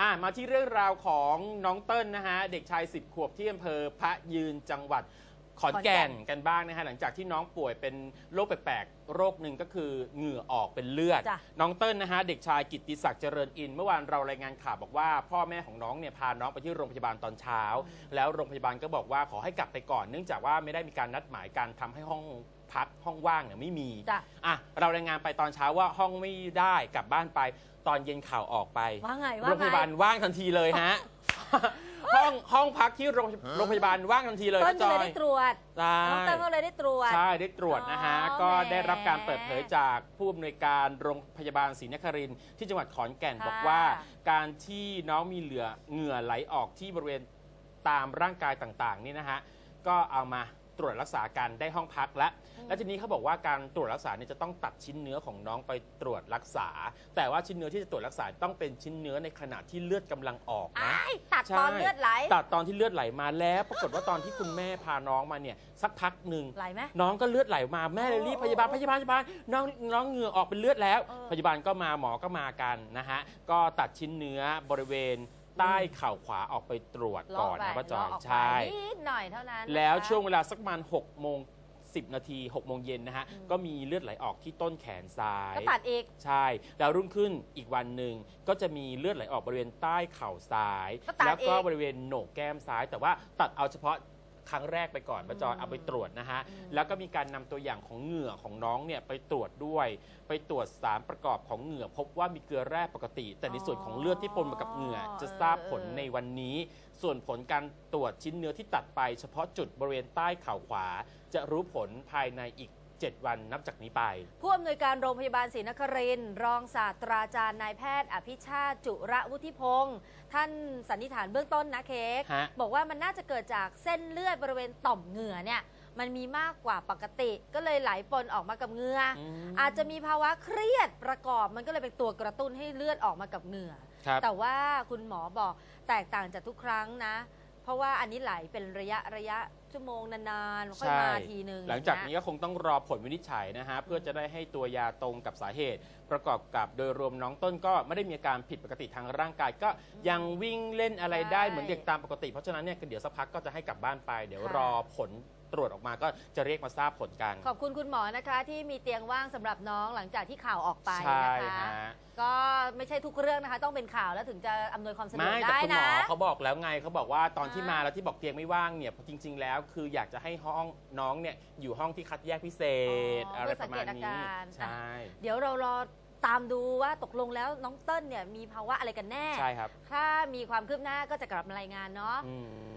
อะมาที่เรื่องราวของน้องเติ้ลนะฮะเด็กชาย 10 ขวบที่อำเภอพระยืนจังหวัดขอนแก่นกันบ้างนะฮะหลังจากที่น้องป่วยเป็นโรคแปลกๆโรคหนึ่งก็คือเหงื่อออกเป็นเลือด จ้ะ น้องเติ้ลนะฮะเด็กชายกิตติศักดิ์เจริญอินทร์เมื่อวานเรารายงานข่าวบอกว่า พ่อแม่ของน้องเนี่ยพาน้องไปที่โรงพยาบาลตอนเช้า แล้วโรงพยาบาลก็บอกว่าขอให้กลับไปก่อน เนื่องจากว่าไม่ได้มีการนัดหมายการทำให้ห้อง พักห้องว่างเนี่ยไม่มีจ้ะ อะเรารายงานไปตอนเช้าว่าห้องไม่ได้กลับบ้านไปตอนเย็นข่าวออกไป ว่าไงว่าโรงพไง ยาบาลว่างทันทีเลยฮะ ห้องห้องพักที่โรงโรงพยาบาลว่างทันทีเลยเติ้ลนะจก็อเลยยได้ตรวจใช่ น้องเติ้ลก็เลยได้ตรวจ ใช่ ได้ตรวจนะฮะ อ๋อก็แหมได้รับการเปิดเผยจากผู้อำนวยการโรงพยาบาลศรีนครินทร์ที่จังหวัดขอนแก่นค่ะ บอกว่า การที่น้องมีเหลือเหงื่อไหลออกที่บริเวณตามร่างกายต่างๆ นี่นะฮะ ก็เอามา ตรวจรักษากันได้ห้องพักแล้ว แล้วทีนี้เขาบอกว่าการตรวจรักษาเนี่ยจะต้องตัดชิ้นเนื้อของน้องไปตรวจรักษา แต่ว่าชิ้นเนื้อที่จะตรวจรักษาต้องเป็นชิ้นเนื้อในขณะที่เลือดกำลังออกนะ อ้ายตัดใช่ตอนเลือดไหล ตัดตอนที่เลือดไหลมาแล้วปรากฏว่าตอนที่คุณแม่พาน้องมาเนี่ยสักพักหนึ่ง ไหลไหม น้องก็เลือดไหลมาแม่เลยรีบพยาบาลโอ้พยาบาลพยาบาลน้องน้องเหงื่อออกเป็นเลือดแล้ว เออพยาบาลก็มาหมอก็มากันนะฮะก็ตัดชิ้นเนื้อบริเวณ ใต้เข่าขวาออกไปตรวจก่อนนะป้าจอยเลาะกไปใช่ นิดหน่อยเท่านั้นนะคะแล้วช่วงเวลาสักประมาณ6โมง10 นาที6โมงเย็นนะฮะอืมก็มีเลือดไหลออกที่ต้นแขนซ้าย ก็ตัดอีก ใช่ แล้วรุ่งขึ้นอีกวันหนึ่งก็จะมีเลือดไหลออกบริเวณใต้เข่าซ้ายก็ตัดแล้วก็อีกบริเวณโหนกแก้มซ้าย แต่ว่าตัดเอาเฉพาะ ครั้งแรกไปก่อนป้าจอยอืมเอาไปตรวจนะฮะอืมแล้วก็มีการนำตัวอย่างของเหงื่อของน้องเนี่ยไปตรวจด้วย ไปตรวจสารประกอบของเหงื่อ พบว่ามีเกลือแร่ปกติ แต่ในส่วนของเลือดที่ปนมากับเหงื่อ จะทราบผลในวันนี้ ส่วนผลการตรวจชิ้นเนื้อที่ตัดไป เฉพาะจุดบริเวณใต้เข่าขวา จะรู้ผลภายในอีก 7 วันนับจากนี้ไป ผู้อำนวยการโรงพยาบาลศรีนครินทร์รองศาสตราจารย์นายแพทย์ อภิชาติจุระวุฒิพงศ์ท่านสันนิษฐานเบื้องต้นนะเค้กฮะ บอกว่ามันน่าจะเกิดจากเส้นเลือดบริเวณต่อมเหงื่อเนี่ยมันมีมากกว่าปกติ ก็เลยไหลปนออกมากับเหงื่ออมอาจจะมีภาวะเครียดประกอบมันก็เลยเป็นตัวกระตุ้นให้เลือดออกมากับเหงื่อ ครับ แต่ว่าคุณหมอบอกแตกต่างจากทุกครั้งนะเพ ราะว่าอันนี้ไหลเป็นระยะระยะชั่วโมงนานๆค่อยมาทีนึงหลังจากอย่นี้เยก็คงต้องรอผลวินิจฉัยนะฮะเพื่อจะได้ให้ตัวยาตรงกับสาเหตุ ประกอบกับโดยรวมน้องต้นก็ไม่ได้มีอาการผิดปกติทางร่างกาย ก็ยังวิ่งเล่นอะไรได้ใช่เหมือนเด็กตามปกติ เพราะฉะนั้นเนี่ยเดี๋ยวสักพักก็จะให้กลับบ้านไป เดี๋ยวค่ะรอผล ตรวจออกมาก็จะเรียกมาทราบผลกัน ขอบคุณคุณหมอนะคะ ที่มีเตียงว่างสำหรับน้องหลังจากที่ข่าวออกไปใช่นะคะ ฮะ ก็ไม่ใช่ทุกเรื่องนะคะ ต้องเป็นข่าวแล้วถึงจะอำนวยความสะดวไม่กแต่ได้คุณหมนะ อเขาบอกแล้วไงเขาบอกว่าตอนที่อ่ามมาแล้วที่บอกเตียงไม่ว่างเนี่ยจริง ๆ แล้วคืออยากจะให้ห้องน้องเนี่ยอยู่ห้องที่คัดแยกพิเศษ อ๋อออะไรประมาณเพื่อสังเกตนี้อาการ ใช่เดี๋ยวเรารอตามดูว่าตกลงแล้วน้องเติ้ลเนี่ยมีภาวะอะไรกันแน่ ใช่ครับถ้ามีความคืบหน้าก็จะกลับมารายงานเนาะ อืม